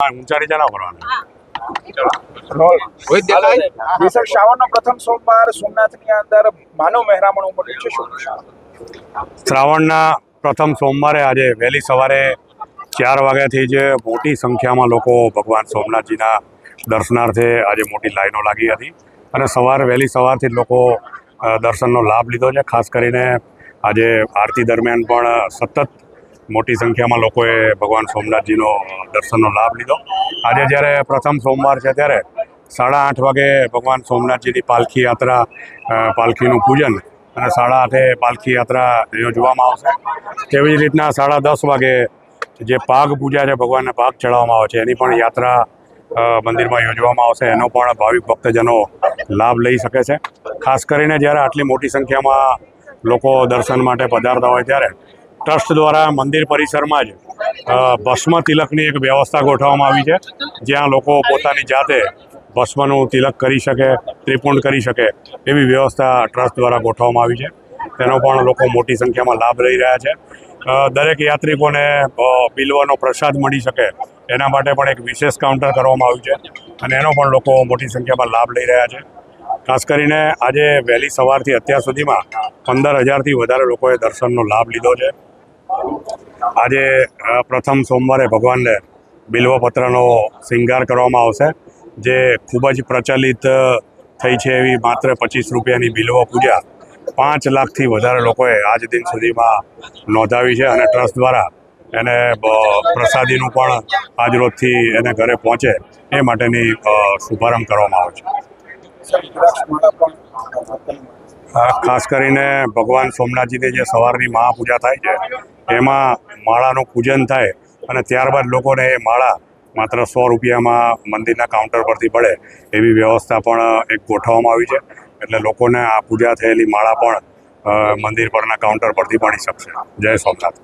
ઊંચા નીચે ના ભરવાનું વિશેષ શ્રાવણનો પ્રથમ સોમવાર સોમનાથની અંદર માનવ મહેરામણ ઉમટ્યું છે શું શ્રાવણના પ્રથમ સોમવારે આજે વહેલી સવારે ચાર વાગ્યાથી જ મોટી સંખ્યામાં લોકો ભગવાન સોમનાથજીના દર્શનાર્થે આજે મોટી લાઈનો લાગી હતી. અને સવાર વહેલી સવારથી જ લોકો દર્શનનો લાભ લીધો છે. ખાસ કરીને આજે આરતી દરમિયાન પણ સતત મોટી સંખ્યામાં લોકોએ ભગવાન સોમનાથજીનો દર્શનનો લાભ લીધો. આજે જ્યારે પ્રથમ સોમવાર છે ત્યારે સાડા આઠ વાગે ભગવાન સોમનાથજીની પાલખી યાત્રા પાલખીનું પૂજન અને સાડા આઠે પાલખી યાત્રા યોજવામાં આવશે. તેવી જ રીતના સાડા દસ વાગે જે પાગ પૂજા છે, ભગવાનને પાગ ચડાવવામાં આવે છે, એની પણ યાત્રા મંદિરમાં યોજવામાં આવશે. એનો પણ ભાવિક ભક્તજનો લાભ લઈ શકે છે. ખાસ કરીને જ્યારે આટલી મોટી સંખ્યામાં લોકો દર્શન માટે પધારતા હોય ત્યારે ટ્રસ્ટ દ્વારા મંદિર પરિસરમાં જ ભસ્મ તિલકની એક વ્યવસ્થા ગોઠવવામાં આવી છે, જ્યાં લોકો પોતાની જાતે ભસ્મનું તિલક કરી શકે, ત્રિપુંડ કરી શકે એવી વ્યવસ્થા ટ્રસ્ટ દ્વારા ગોઠવવામાં આવી છે. તેનો પણ લોકો મોટી સંખ્યામાં લાભ લઈ રહ્યા છે. દરેક યાત્રિકોને બિલવાનો પ્રસાદ મળી શકે એના માટે પણ એક વિશેષ કાઉન્ટર કરવામાં આવ્યું છે અને એનો પણ લોકો મોટી સંખ્યામાં લાભ લઈ રહ્યા છે. ખાસ કરીને આજે વહેલી સવારથી અત્યાર સુધીમાં પંદર હજારથી વધારે લોકોએ દર્શનનો લાભ લીધો છે. આજે પ્રથમ સોમવારે ભગવાનને બિલ્વપત્રનો શિંગાર કરવામાં આવશે, જે ખૂબ જ પ્રચલિત થઈ છે એવી માત્ર પચીસ રૂપિયાની બિલ્વ પૂજા પાંચ લાખથી વધારે લોકોએ આજ દિન સુધીમાં નોંધાવી છે અને ટ્રસ્ટ દ્વારા એને પ્રસાદીનું પણ આજ રોજથી એને ઘરે પહોંચે એ માટેની શુભારંભ કરવામાં આવે છે. ખાસ કરીને ભગવાન સોમનાથજીની જે સવારની મહાપૂજા થાય છે એમાં માળાનું પૂજન થાય અને ત્યારબાદ લોકોને એ માળા માત્ર સો રૂપિયામાં મંદિરના કાઉન્ટર પરથી પડે એવી વ્યવસ્થા પણ એક ગોઠવવામાં આવી છે. એટલે લોકોને આ પૂજા થયેલી માળા પણ મંદિર પરના કાઉન્ટર પરથી મળી શકશે. જય સોમનાથ